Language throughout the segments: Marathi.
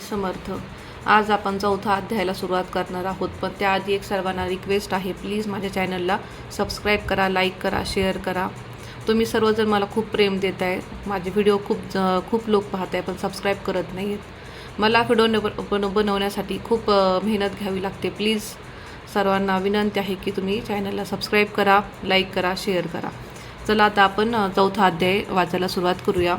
समर्थ. आज आपण चौथा अध्यायाला सुरुवात करणार आहोत पण त्याआधी एक सर्वांना रिक्वेस्ट आहे प्लीज माझ्या चॅनलला सबस्क्राईब करा लाईक करा शेअर करा. तुम्ही सर्वजण मला खूप प्रेम देत आहे माझे व्हिडिओ खूप खूप लोक पाहत आहे पण सबस्क्राईब करत नाही आहेत मला व्हिडिओ न बन बनवण्यासाठी खूप मेहनत घ्यावी लागते. प्लीज सर्वांना विनंती आहे की तुम्ही चॅनलला सबस्क्राईब करा लाईक करा शेअर करा. चला आता आपण चौथा अध्याय वाचायला सुरुवात करूया.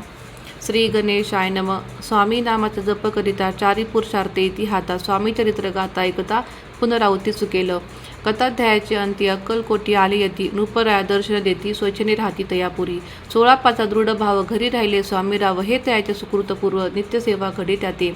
श्री गणेशाय नम. स्वामी नामाचा जप करिता चारी पुरुषार्थ येती हाता स्वामी चरित्र गाता ऐकता पुनरावृत्ती चुकेलं कथाध्यायाची अंती अक्कलकोटी आली येती नृपराया दर्शन देती स्वच्छने राहती तयापुरी. सोळा पाचा दृढ भाव घरी राहिले स्वामीराव हे तयाचे सुकृतपूर्व नित्यसेवा घडे त्याते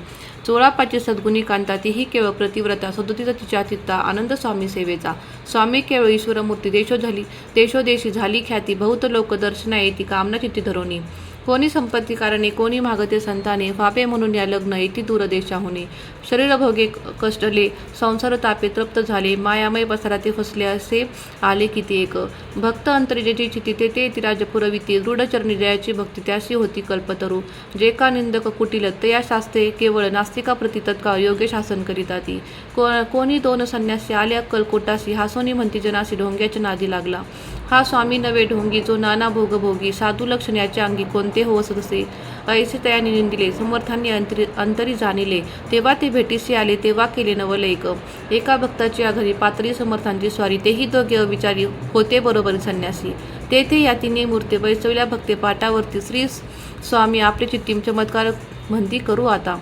चोळापाची सद्गुणी कांता तीही केवळ प्रतिव्रता सदुतीचा तिच्या चित्ता आनंद स्वामी सेवेचा. स्वामी केवळ ईश्वरमूर्ती देशो झाली देशोदेशी झाली ख्याती बहुत लोक दर्शना येती कामना चित्ती धरोनी. कोणी संपत्ती कारणे कोणी मागते संताने फापे म्हणून या लग्न येती दूरदेशाहुने. शरीरभोगे कष्टले संसार तापे तृप्त झाले मायामय पसाराते फसले असे आले किती एक भक्त अंतर्जेची चिती ते ते तिराज पुरविती जयाची भक्ती त्याशी होती कल्पतरू. जे का निंदक कुटील तया शास्त्रे केवळ नास्तिका प्रति तत्काळ योग्य शासन करीता ती को कोणी दोन संन्यासी आल्या कलकोटासी हासोनी म्हणती जनासी ढोंग्याच्या नादी लागला. हा स्वामी नवे ढोंगी जो नाना भोगभोगी साधू लक्षण याच्या अंगी कोणते हो सदसे ऐसे तयाने निंदिले समर्थांनी अंतरी अंतरी जाणिले. तेव्हा ते भेटीशी आले तेव्हा केले नवलैक एका भक्ताच्या घरी पात्री समर्थांची स्वारी तेही दोघे अविचारी होते बरोबर संन्यासी. तेथे या तिन्ही मूर्ती बैसवल्या भक्ते पाटावरती श्री स्वामी आपले चित्तीम चमत्कार म्हणती करू आता.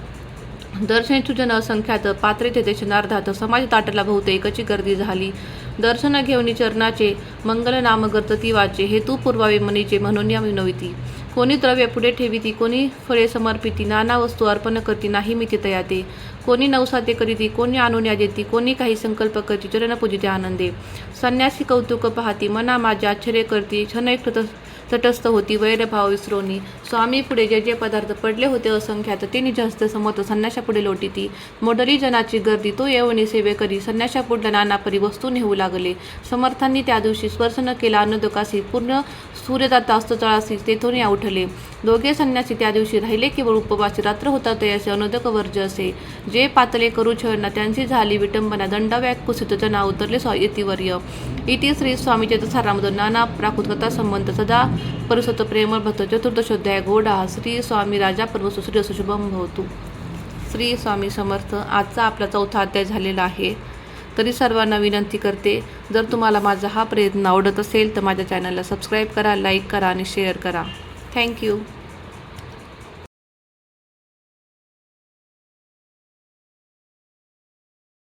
दर्शनाची जन असंख्यात पात्रे तेथे क्षणार्धात समाज ताटला बहुतेकची गर्दी झाली. दर्शन घेऊन चरणाचे मंगल नामगर्त ती वाचे हेतू पुरवावे मनीचे म्हणून या विनविती कोणी द्रव्य पुढे ठेविती कोणी फळे समर्पिती नाना वस्तू अर्पण करती नाही मी तयाते. कोणी नवसाते करीती कोणी आणून देती कोणी काही संकल्प करती चरण पूजिते आनंदे. संन्यासी कौतुक पाहती मना माझ्या आश्चर्य करती क्षण तटस्थ होती वैरभाव विसरोनी स्वामी पुढे जे जे पदार्थ पडले होते असंख्यात ते निज हस्त समोर संन्याशा पुढे मोडली जनाची गर्दी तो येवणी सेवे करी. संन्याशा पुढल्या नाना परी वस्तू नेऊ लागले. समर्थांनी त्या दिवशी स्पर्श न केला अन्नदकासी पूर्ण सूर्यदाता अस्तचळासी तेथून या उठले. दोघे संन्यासी त्या दिवशी राहिले केवळ उपवासी रात्र होता तयासे अनुदक वर्ज असे. जे पातले करू छळना त्यांची झाली विटंबना दंडव्याक कुसित जना उतरले स्व इतिवर्य. इति श्री स्वामीचे तसारामधून नाना प्राकृत कथा संबंध सदा परिसत प्रेमळ भक्त चतुर्दशोध्याय गोडा. श्री स्वामी राजा पर्व सुश्री असो शुभम श्री स्वामी समर्थ आजचा आपला चौथा अध्याय झालेला आहे. तरी सर्वांना विनंती करते जर तुम्हाला माझा हा प्रयत्न आवडत असेल तर माझ्या चॅनलला सबस्क्राईब करा लाईक करा आणि शेअर करा. Thank you